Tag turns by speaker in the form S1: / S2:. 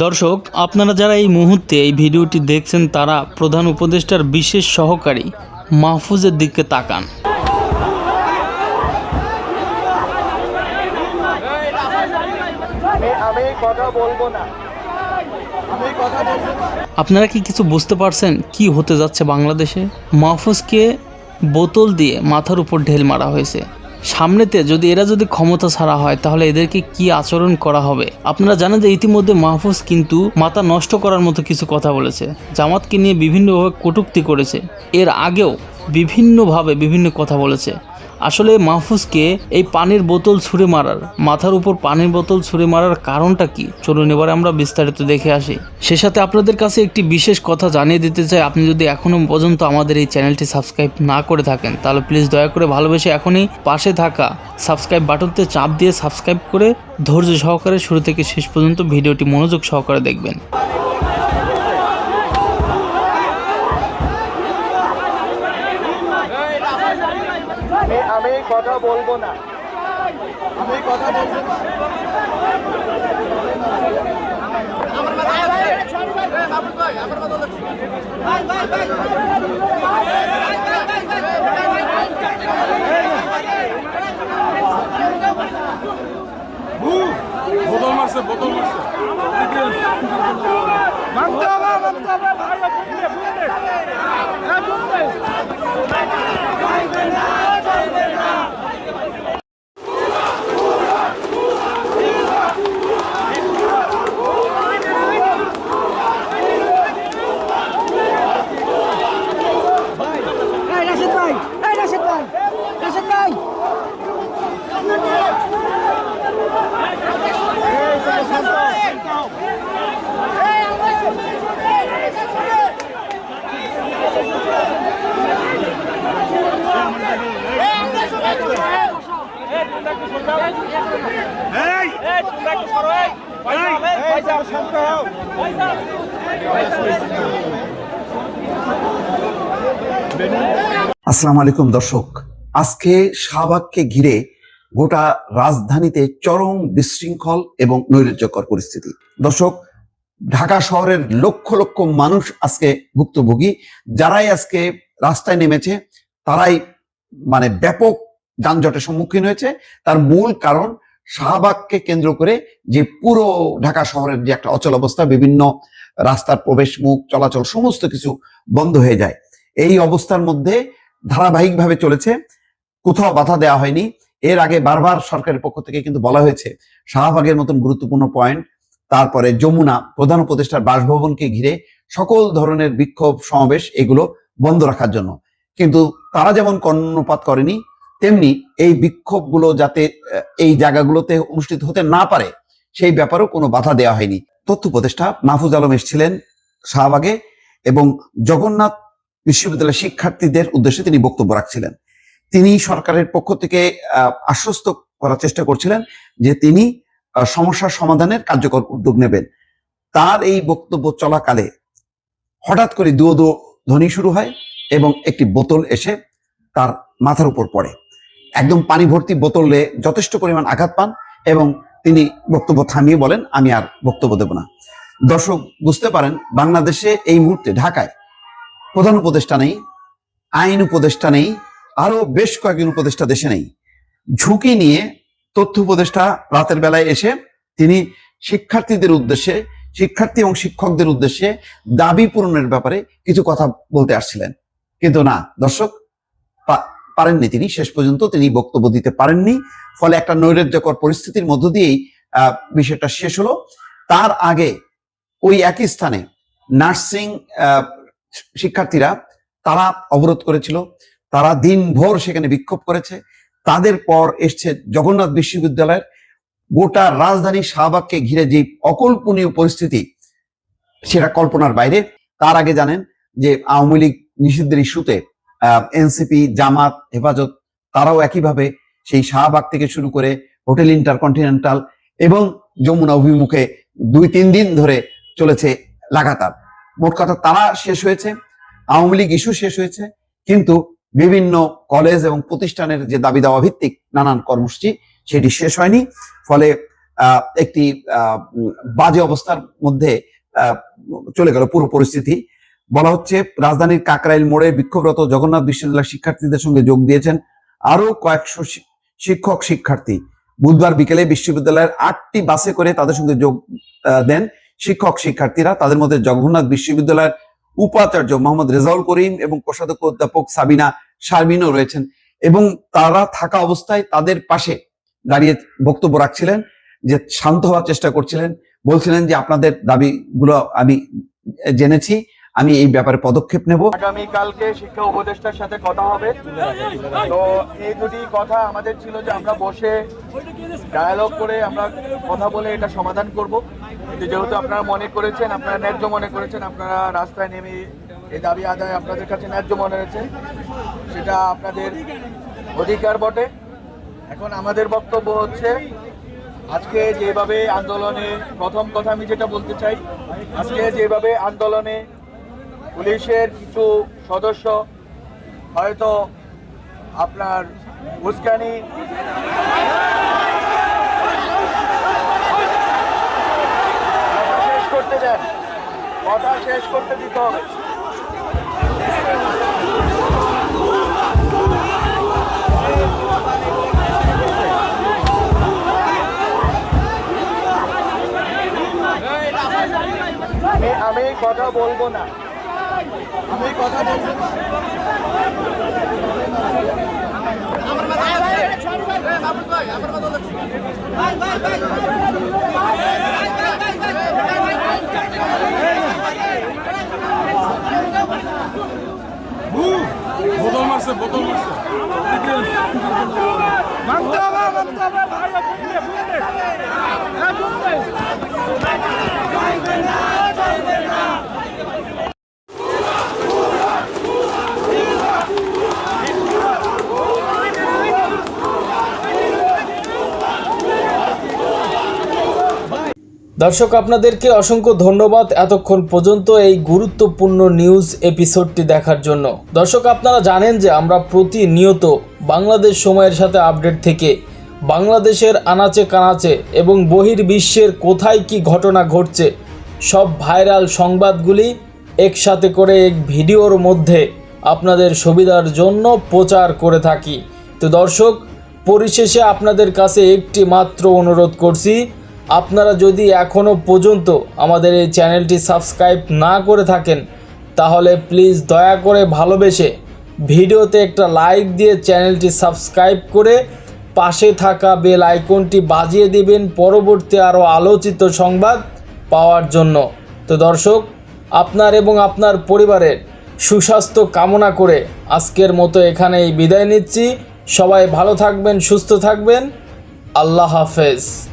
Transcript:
S1: দর্শক, আপনারা যারা এই মুহূর্তে এই ভিডিওটি দেখছেন, তারা প্রধান উপদেষ্টার বিশেষ সহকারী মাহফুজের দিকে তাকান। আপনারা কি কিছু বুঝতে পারছেন কি হতে যাচ্ছে বাংলাদেশে? মাহফুজকে বোতল দিয়ে মাথার উপর ঢেল মারা হয়েছে। সামনেতে যদি এরা যদি ক্ষমতা ছাড়া হয়, তাহলে এদেরকে কি আচরণ করা হবে? আপনারা জানেন যে ইতিমধ্যে মাহফুজ কিন্তু মাথা নষ্ট করার মতো কিছু কথা বলেছে। জামাতকে নিয়ে বিভিন্নভাবে কটুক্তি করেছে। এর আগেও বিভিন্নভাবে বিভিন্ন কথা বলেছে। আসলে মাহফুজকে এই পানির বোতল ছুঁড়ে মারার, মাথার উপর পানির বোতল ছুঁড়ে মারার কারণটা কি? চলুন এবার আমরা বিস্তারিত দেখে আসি। সে সাথে আপনাদের কাছে একটি বিশেষ কথা জানিয়ে দিতে চাই। আপনি যদি এখনও পর্যন্ত আমাদের এই চ্যানেলটি সাবস্ক্রাইব না করে থাকেন, তাহলে প্লিজ দয়া করে ভালোবেসে এখনই পাশে থাকা সাবস্ক্রাইব বাটনতে চাপ দিয়ে সাবস্ক্রাইব করে ধৈর্য সহকারে শুরু থেকে শেষ পর্যন্ত ভিডিওটি মনোযোগ সহকারে দেখবেন
S2: আমি আমি কথা বলব না আমি কথা বলব না
S3: বোতল মারছে বোতল মারছে মানতে হবে মানতে হবে ভাই বুঝলে বুঝলে হ্যাঁ বুঝলে
S4: এই রাশেদ ভাই এই রাশেদ ভাই রাশেদ ভাই
S3: এই এই তোমরা একটু সরো এই পয়সা হবে পয়সা শান্ত হও পয়সা
S5: আসসালামু আলাইকুম দর্শক, আজকে শাহবাগকে ঘিরে গোটা রাজধানীতে চরম বিশৃঙ্খল এবং নৈরাজ্যকর পরিস্থিতি। দর্শক, ঢাকা শহরের লক্ষ লক্ষ মানুষ আজকে ভুক্তভোগী। যারাই আজকে রাস্তায় নেমেছে, তারাই মানে ব্যাপক যানজটের সম্মুখীন হয়েছে। তার মূল কারণ শাহবাগকে কেন্দ্র করে যে পুরো ঢাকা শহরের যে একটা অচল অবস্থা, বিভিন্ন রাস্তার প্রবেশ মুখ, চলাচল, সমস্ত কিছু বন্ধ হয়ে যায়। এই অবস্থার মধ্যে ধারাবাহিকভাবে চলেছে। কোথাও বাধা দেওয়া হয়নি। এর আগে বারবার সরকারের পক্ষ থেকে কিন্তু বলা হয়েছে, শাহবাগের মতন গুরুত্বপূর্ণ পয়েন্ট, তারপরে যমুনা, প্রধান উপদেষ্টার বাসভবনকে ঘিরে সকল ধরনের বিক্ষোভ সমাবেশ, এগুলো বন্ধ রাখার জন্য। কিন্তু তারা যেমন কর্ণপাত করেনি তেমনি এই বিক্ষোভগুলো যাতে এই জায়গাগুলোতে অনুষ্ঠিত হতে না পারে সেই ব্যাপারেও কোনো বাধা দেওয়া হয়নি। তথ্য উপদেষ্টা মাহফুজ আলম এসেছিলেন শাহবাগে এবং জগন্নাথ বিশ্ববিদ্যালয়ের শিক্ষার্থীদের উদ্দেশ্যে তিনি বক্তব্য রাখছিলেন। তিনি সরকারের পক্ষ থেকে আশ্বস্ত করার চেষ্টা করছিলেন যে তিনি আহ, সমস্যার সমাধানের কার্যকর উদ্যোগ নেবেন। তার এই বক্তব্য চলাকালে হঠাৎ করে দুয়ো ধ্বনি শুরু হয় এবং একটি বোতল এসে তার মাথার উপর পড়ে। একদম পানি ভর্তি বোতলে যথেষ্ট পরিমাণ আঘাত পান এবং তিনি বক্তব্য থামিয়ে বলেন, আমি আর বক্তব্য দেব না। দর্শক, বুঝতে পারেন, বাংলাদেশে এই মুহূর্তে ঢাকায় প্রধান উপদেষ্টা নেই, আইন উপদেষ্টা নেই আরও বেশ কয়েকজন উপদেষ্টা দেশে নেই। ঝুঁকি নিয়ে তথ্য উপদেষ্টা রাতের বেলায় এসে তিনি শিক্ষার্থীদের উদ্দেশ্যে, শিক্ষার্থী এবং শিক্ষকদের উদ্দেশ্যে দাবি পূরণের ব্যাপারে কিছু কথা বলতে আসছিলেন। কিন্তু না, দর্শক পারেননি তিনি, শেষ পর্যন্ত তিনি বক্তব্য দিতে পারেননি। ফলে একটা নৈরাজ্যকর পরিস্থিতির মধ্য দিয়েই বিষয়টা শেষ হলো। তার আগে ওই একই স্থানে নার্সিং শিক্ষার্থীরা, তারা অবরোধ করেছিল। তারা দিনভর সেখানে বিক্ষোভ করেছে। তাদের পর এসছে জগন্নাথ বিশ্ববিদ্যালয়ের গোটা রাজধানী শাহবাগকে ঘিরে যে অকল্পনীয় পরিস্থিতি, সেটা কল্পনার বাইরে। তার আগে জানেন যে আওয়ামী লীগ নিষিদ্ধের ইস্যুতে এনসিপি, জামাত, হেফাজত, তারাও একইভাবে সেই শাহবাগ থেকে শুরু করে হোটেল ইন্টারকন্টিনেন্টাল এবং যমুনা অভিমুখে দুই তিন দিন ধরে চলেছে লাগাতার। মোট কথা তারা শেষ হয়েছে, আওয়ামী লীগ ইস্যু শেষ হয়েছে, কিন্তু বিভিন্ন কলেজ এবং প্রতিষ্ঠানের যে দাবি দাওয়া ভিত্তিক নানান কর্মসূচি সেটি শেষ হয়নি। ফলে একটি বাজে অবস্থার মধ্যে চলে গেল পুরো পরিস্থিতি। বলা হচ্ছে রাজধানীর কাকরাইল মোড়ে বিক্ষোভরত জগন্নাথ বিশ্ববিদ্যালয়ের শিক্ষার্থীদের সঙ্গে যোগ দিয়েছেন আরও কয়েকশো শিক্ষক, শিক্ষার্থী। বুধবার বিকেলে বিশ্ববিদ্যালয়ের আটটি বাসে করে তাদের সঙ্গে যোগ দেন শিক্ষক, শিক্ষার্থীরা। তাদের মধ্যে জগন্নাথ বিশ্ববিদ্যালয়ের উপাচার্য মোহাম্মদ রেজাউল করিম এবং কোষাধ্যক্ষ অধ্যাপক সাবিনা শারমিনও রয়েছেন এবং তারা থাকা অবস্থায় তাদের পাশে দাঁড়িয়ে বক্তব্য রাখছিলেন যে শান্ত হওয়ার চেষ্টা করছিলেন। বলছিলেন যে, আপনাদের দাবিগুলো আমি জেনেছি। আমি এই ব্যাপারে পদক্ষেপ নেব।
S2: আগামী কালকে শিক্ষা উপদেষ্টার সাথে কথা হবে। তো এই দুটি কথা আমাদের ছিল যে আমরা বসে ডায়ালগ করে আমরা কথা বলে এটা সমাধান করব। কিন্তু যেহেতু আপনারা মনে করেছেন, আপনারা ন্যায্য মনে করেছেন, আপনারা রাস্তায় নেমে এই দাবি আদায় আপনাদের কাছে ন্যায্য মনে হয়েছে, সেটা আপনাদের অধিকার বটে। এখন আমাদের বক্তব্য হচ্ছে, আজকে যেভাবে আন্দোলনে প্রথম কথা আমি যেটা বলতে চাই, আজকে যেভাবে আন্দোলনে পুলিশের কিছু সদস্য, হয়তো আপনার উস্কানি। শেষ করতে দেন। কথা শেষ করতে দিতে। আমি কথা বলব না। আমি কথা বলব না
S3: বোতল মারছে বোতল মারছে মানতে হবে মানতে হবে ভাই
S1: দর্শক, আপনাদেরকে অসংখ্য ধন্যবাদ এতক্ষণ পর্যন্ত এই গুরুত্বপূর্ণ নিউজ এপিসোডটি দেখার জন্য। দর্শক, আপনারা জানেন যে আমরা প্রতিনিয়ত বাংলাদেশ সময়ের সাথে আপডেট থেকে বাংলাদেশের আনাচে কানাচে এবং বহির্বিশ্বের কোথায় কি ঘটনা ঘটছে, সব ভাইরাল সংবাদগুলি একসাথে করে এক ভিডিওর মধ্যে আপনাদের সুবিধার জন্য প্রচার করে থাকি। তো দর্শক, পরিশেষে আপনাদের কাছে একটি মাত্র অনুরোধ করছি আপনারা যদি এখনও পর্যন্ত আমাদের এই চ্যানেলটি সাবস্ক্রাইব না করে থাকেন, তাহলে প্লিজ দয়া করে ভালোবেসে ভিডিওতে একটা লাইক দিয়ে চ্যানেলটি সাবস্ক্রাইব করে পাশে থাকা বেল আইকনটি বাজিয়ে দিবেন পরবর্তী আরও আলোচিত সংবাদ পাওয়ার জন্য। তো দর্শক, আপনার এবং আপনার পরিবারের সুস্বাস্থ্য কামনা করে আজকের মতো এখানেই বিদায় নিচ্ছি। সবাই ভালো থাকবেন, সুস্থ থাকবেন। আল্লাহ হাফেজ।